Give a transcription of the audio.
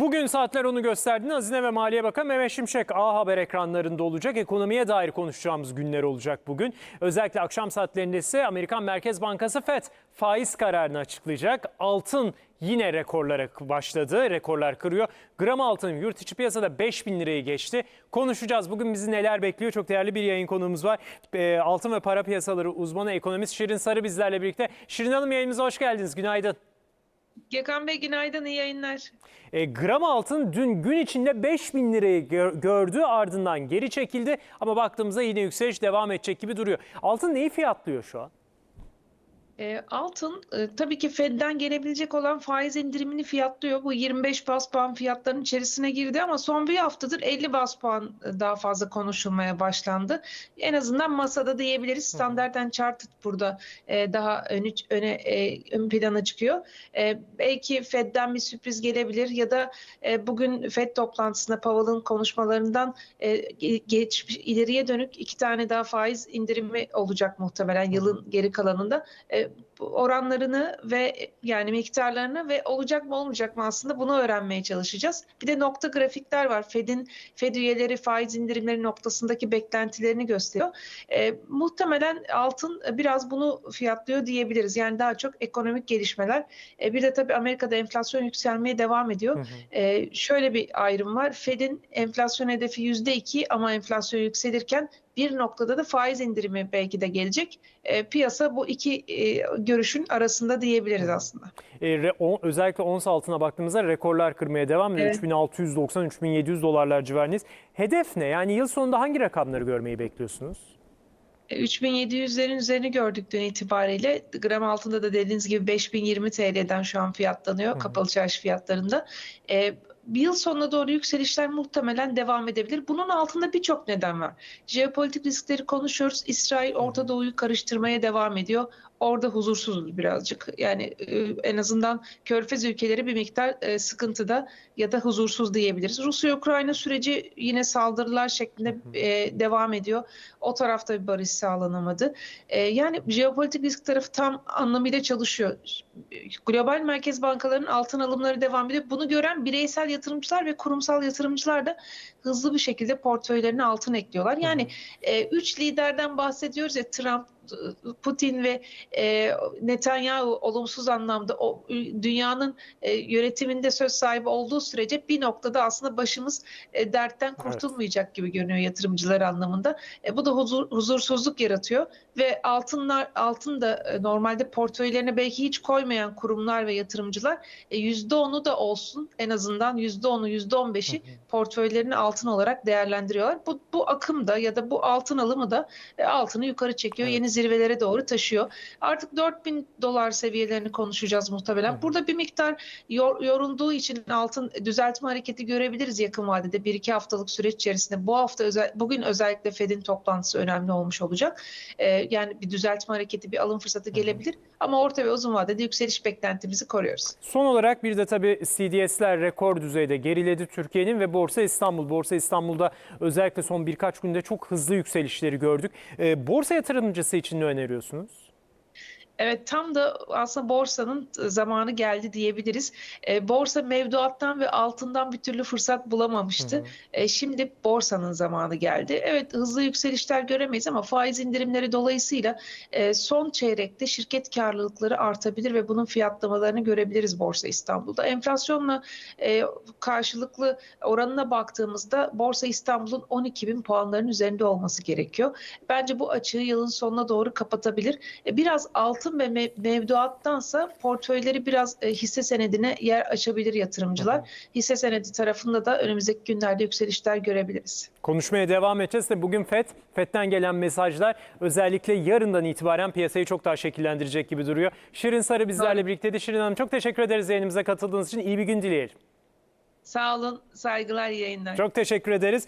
Bugün saatler onu gösterdiğinde Hazine ve Maliye Bakanı Mehmet Şimşek A Haber ekranlarında olacak. Ekonomiye dair konuşacağımız günler olacak bugün. Özellikle akşam saatlerinde ise Amerikan Merkez Bankası FED faiz kararını açıklayacak. Altın yine rekorlara başladı. Rekorlar kırıyor. Gram altın yurt içi piyasada 5000 lirayı geçti. Konuşacağız. Bugün bizi neler bekliyor? Çok değerli bir yayın konuğumuz var. Ee, altın ve para piyasaları uzmanı ekonomist Şirin Sarı bizlerle birlikte. Şirin Hanım yayınımıza hoş geldiniz. Günaydın. Gökhan Bey günaydın, iyi yayınlar. E, gram altın dün gün içinde 5000 lirayı gö- gördü ardından geri çekildi ama baktığımızda yine yükseliş devam edecek gibi duruyor. Altın neyi fiyatlıyor şu an? E, altın e, tabii ki Fed'den gelebilecek olan faiz indirimini fiyatlıyor. Bu 25 bas puan fiyatların içerisine girdi ama son bir haftadır 50 bas puan e, daha fazla konuşulmaya başlandı. En azından masada diyebiliriz. Standart Chartered burada e, daha ön, öne e, ön plana çıkıyor. E, belki Fed'den bir sürpriz gelebilir ya da e, bugün Fed toplantısında Powell'ın konuşmalarından e, ge- geç ileriye dönük iki tane daha faiz indirimi olacak muhtemelen yılın geri kalanında. E, oranlarını ve yani miktarlarını ve olacak mı olmayacak mı aslında bunu öğrenmeye çalışacağız. Bir de nokta grafikler var. Fed'in Fed üyeleri faiz indirimleri noktasındaki beklentilerini gösteriyor. E, muhtemelen altın biraz bunu fiyatlıyor diyebiliriz. Yani daha çok ekonomik gelişmeler. E, bir de tabii Amerika'da enflasyon yükselmeye devam ediyor. E, şöyle bir ayrım var. Fed'in enflasyon hedefi %2 ama enflasyon yükselirken bir noktada da faiz indirimi belki de gelecek. E, piyasa bu iki e, görüşün arasında diyebiliriz aslında. E, re- o- özellikle ons altına baktığımızda rekorlar kırmaya devam ediyor. Evet. 3690-3700 dolarlar civarındayız. Hedef ne? Yani yıl sonunda hangi rakamları görmeyi bekliyorsunuz? E, 3700'lerin üzerini gördük dün itibariyle. Gram altında da dediğiniz gibi 5020 TL'den şu an fiyatlanıyor kapalı çarşı fiyatlarında. E, bir yıl sonuna doğru yükselişler muhtemelen devam edebilir. Bunun altında birçok neden var. Jeopolitik riskleri konuşuyoruz. İsrail Orta Doğu'yu karıştırmaya devam ediyor. Orada huzursuzuz birazcık. Yani e, en azından Körfez ülkeleri bir miktar e, sıkıntıda ya da huzursuz diyebiliriz. Rusya-Ukrayna süreci yine saldırılar şeklinde e, devam ediyor. O tarafta bir barış sağlanamadı. Yani jeopolitik risk tarafı tam anlamıyla çalışıyor. Global merkez bankalarının altın alımları devam ediyor. Bunu gören bireysel yatırımcılar ve kurumsal yatırımcılar da hızlı bir şekilde portföylerine altın ekliyorlar. Yani e, üç liderden bahsediyoruz ya Trump, Putin ve e, Netanyahu olumsuz anlamda o dünyanın e, yönetiminde söz sahibi olduğu sürece bir noktada aslında başımız e, dertten kurtulmayacak gibi görünüyor yatırımcılar anlamında. E, bu da huzur, huzursuzluk yaratıyor ve altınlar altın da e, normalde portföylerine belki hiç koymayan kurumlar ve yatırımcılar e, %10'u da olsun en azından %10'u %15'i portföylerini altın olarak değerlendiriyorlar. Bu, bu akım da ya da bu altın alımı da e, altını yukarı çekiyor. Evet. Yeni zirvelere doğru taşıyor. Artık 4000 dolar seviyelerini konuşacağız muhtemelen. Burada bir miktar yor- yorulduğu için altın düzeltme hareketi görebiliriz yakın vadede. Bir iki haftalık süreç içerisinde. Bu hafta özel, bugün özellikle Fed'in toplantısı önemli olmuş olacak. E, yani bir düzeltme hareketi, bir alım fırsatı gelebilir. Ama orta ve uzun vadede yükseliş beklentimizi koruyoruz. Son olarak bir de tabii CDS'ler rekor düzeyde geriledi Türkiye'nin ve Borsa İstanbul. Borsa İstanbul'da özellikle son birkaç günde çok hızlı yükselişleri gördük. E, borsa yatırımcısı için ne öneriyorsunuz? Evet tam da aslında borsanın zamanı geldi diyebiliriz. E, borsa mevduattan ve altından bir türlü fırsat bulamamıştı. E, şimdi borsanın zamanı geldi. Evet hızlı yükselişler göremeyiz ama faiz indirimleri dolayısıyla e, son çeyrekte şirket karlılıkları artabilir ve bunun fiyatlamalarını görebiliriz Borsa İstanbul'da. Enflasyonla e, karşılıklı oranına baktığımızda Borsa İstanbul'un 12 bin puanların üzerinde olması gerekiyor. Bence bu açığı yılın sonuna doğru kapatabilir. E, Biraz altın ve mev- mevduattansa portföyleri biraz e, hisse senedine yer açabilir yatırımcılar. Hisse senedi tarafında da önümüzdeki günlerde yükselişler görebiliriz. Konuşmaya devam edeceğiz. Tabii Bugün FED, FED'den gelen mesajlar özellikle yarından itibaren piyasayı çok daha şekillendirecek gibi duruyor. Şirin Sarı bizlerle birlikteydi. Şirin Hanım çok teşekkür ederiz yayınımıza katıldığınız için. İyi bir gün dileyelim. Sağ olun, saygılar, yayınlar. Çok teşekkür ederiz.